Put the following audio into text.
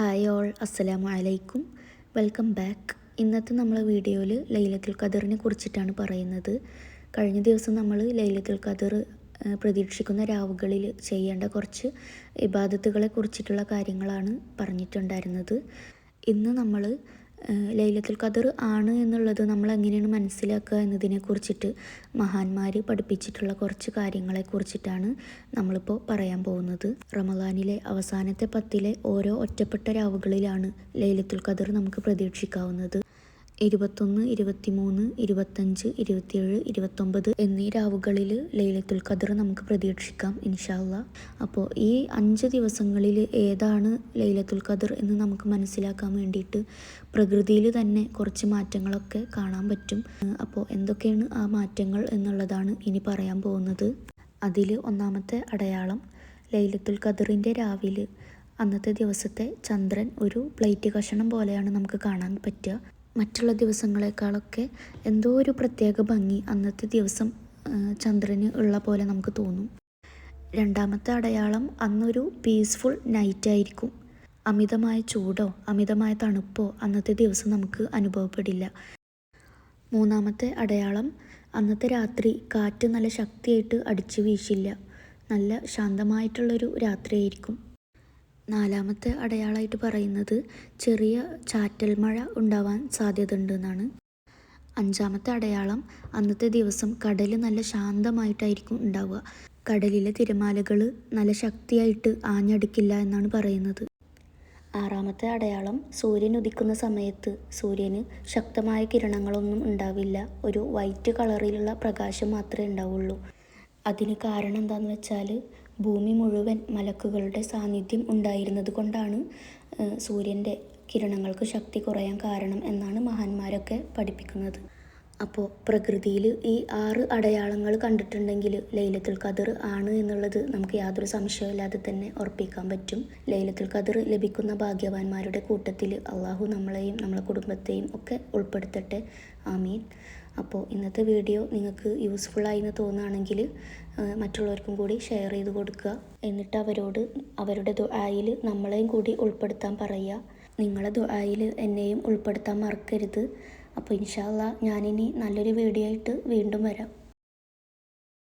Hi all അസ്സലാമു അലൈക്കും. Welcome back. ഇന്നത്തെ നമ്മളെ വീഡിയോയിൽ ലൈലത്തുൽ ഖദറിനെ കുറിച്ചിട്ടാണ് പറയുന്നത്. കഴിഞ്ഞ ദിവസം നമ്മൾ ലൈലത്തുൽ ഖദർ പ്രതീക്ഷിക്കുന്ന രാവുകളിൽ ചെയ്യേണ്ട കുറച്ച് ഇബാദത്തുകളെ കുറിച്ചിട്ടുള്ള കാര്യങ്ങളാണ് പറഞ്ഞിട്ടുണ്ടായിരുന്നത്. ഇന്ന് നമ്മൾ ലൈലത്തുൽ ഖദർ ആണ് എന്നുള്ളത് നമ്മൾ എങ്ങനെയാണ് മനസ്സിലാക്കുക എന്നതിനെ കുറിച്ചിട്ട് മഹാന്മാർ പഠിപ്പിച്ചിട്ടുള്ള കുറച്ച് കാര്യങ്ങളെ കുറിച്ചിട്ടാണ് നമ്മളിപ്പോൾ പറയാൻ പോകുന്നത്. റമദാനിലെ അവസാനത്തെ പത്തിലെ ഓരോ ഒറ്റപ്പെട്ട രാവുകളിലാണ് ലൈലത്തുൽ ഖദർ നമുക്ക് പ്രതീക്ഷിക്കാവുന്നത്. ഇരുപത്തൊന്ന് ഇരുപത്തിമൂന്ന് ഇരുപത്തഞ്ച് ഇരുപത്തിയേഴ് ഇരുപത്തൊമ്പത് എന്നീ രാവുകളിൽ ലൈലത്തുൽ ഖദർ നമുക്ക് പ്രതീക്ഷിക്കാം ഇൻഷാല്ല അപ്പോൾ ഈ അഞ്ച് ദിവസങ്ങളിൽ ഏതാണ് ലൈലത്തുൽ ഖദർ എന്ന് നമുക്ക് മനസ്സിലാക്കാൻ വേണ്ടിയിട്ട് പ്രകൃതിയിൽ തന്നെ കുറച്ച് മാറ്റങ്ങളൊക്കെ കാണാൻ പറ്റും. അപ്പോൾ എന്തൊക്കെയാണ് ആ മാറ്റങ്ങൾ എന്നുള്ളതാണ് ഇനി പറയാൻ പോകുന്നത്. അതിൽ ഒന്നാമത്തെ അടയാളം ലൈലത്തുൽ ഖദറിന്റെ രാവിലെ അന്നത്തെ ദിവസത്തെ ചന്ദ്രൻ ഒരു പ്ലേറ്റ് കഷണം പോലെയാണ് നമുക്ക് കാണാൻ പറ്റുക. മറ്റുള്ള ദിവസങ്ങളെക്കാളൊക്കെ എന്തോ ഒരു പ്രത്യേക ഭംഗി അന്നത്തെ ദിവസം ചന്ദ്രന് ഉള്ള പോലെ നമുക്ക് തോന്നും. രണ്ടാമത്തെ അടയാളം അന്നൊരു പീസ്ഫുൾ നൈറ്റ് ആയിരിക്കും. അമിതമായ ചൂടോ അമിതമായ തണുപ്പോ അന്നത്തെ ദിവസം നമുക്ക് അനുഭവപ്പെടില്ല. മൂന്നാമത്തെ അടയാളം അന്നത്തെ രാത്രി കാറ്റ് നല്ല ശക്തിയായിട്ട് അടിച്ചു വീശില്ല. നല്ല ശാന്തമായിട്ടുള്ളൊരു രാത്രിയായിരിക്കും. നാലാമത്തെ അടയാളമായിട്ട് പറയുന്നത് ചെറിയ ചാറ്റൽ മഴ ഉണ്ടാവാൻ സാധ്യത ഉണ്ടെന്നാണ് അഞ്ചാമത്തെ അടയാളം അന്നത്തെ ദിവസം കടൽ നല്ല ശാന്തമായിട്ടായിരിക്കും ഉണ്ടാവുക. കടലിലെ തിരമാലകൾ നല്ല ശക്തിയായിട്ട് ആഞ്ഞടിക്കില്ല എന്നാണ് പറയുന്നത്. ആറാമത്തെ അടയാളം സൂര്യൻ ഉദിക്കുന്ന സമയത്ത് സൂര്യന് ശക്തമായ കിരണങ്ങളൊന്നും ഉണ്ടാവില്ല. ഒരു വൈറ്റ് കളറിലുള്ള പ്രകാശം മാത്രമേ ഉണ്ടാവുള്ളൂ. അതിന് കാരണം എന്താണെന്ന് വെച്ചാൽ ഭൂമി മുഴുവൻ മലക്കുകളുടെ സാന്നിധ്യം ഉണ്ടായിരുന്നത് കൊണ്ടാണ് സൂര്യന്റെ കിരണങ്ങൾക്ക് ശക്തി കുറയാൻ കാരണം എന്നാണ് മഹാന്മാരൊക്കെ പഠിപ്പിക്കുന്നത്. അപ്പോൾ പ്രകൃതിയിൽ ഈ ആറ് അടയാളങ്ങൾ കണ്ടിട്ടുണ്ടെങ്കിൽ ലൈലത്തുൽ ഖദർ ആണ് എന്നുള്ളത് നമുക്ക് യാതൊരു സംശയമില്ലാതെ തന്നെ ഉറപ്പിക്കാൻ പറ്റും. ലൈലത്തുൽ ഖദർ ലഭിക്കുന്ന ഭാഗ്യവാന്മാരുടെ കൂട്ടത്തിൽ അള്ളാഹു നമ്മളെയും നമ്മളെ കുടുംബത്തെയും ഒക്കെ ഉൾപ്പെടുത്തട്ടെ. ആമീൻ. അപ്പോൾ ഇന്നത്തെ വീഡിയോ നിങ്ങൾക്ക് യൂസ്ഫുള്ളായി എന്ന് തോന്നുകയാണെങ്കിൽ മറ്റുള്ളവർക്കും കൂടി ഷെയർ ചെയ്ത് കൊടുക്കുക. എന്നിട്ട് അവരോട് അവരുടെ ദുആയിൽ നമ്മളെയും കൂടി ഉൾപ്പെടുത്താൻ പറയുക. നിങ്ങളെ ദുആയിൽ എന്നെയും ഉൾപ്പെടുത്താൻ മറക്കരുത്. അപ്പോൾ ഇൻഷാല്ല ഞാനിനി നല്ലൊരു വീഡിയോ ആയിട്ട് വീണ്ടും വരാം.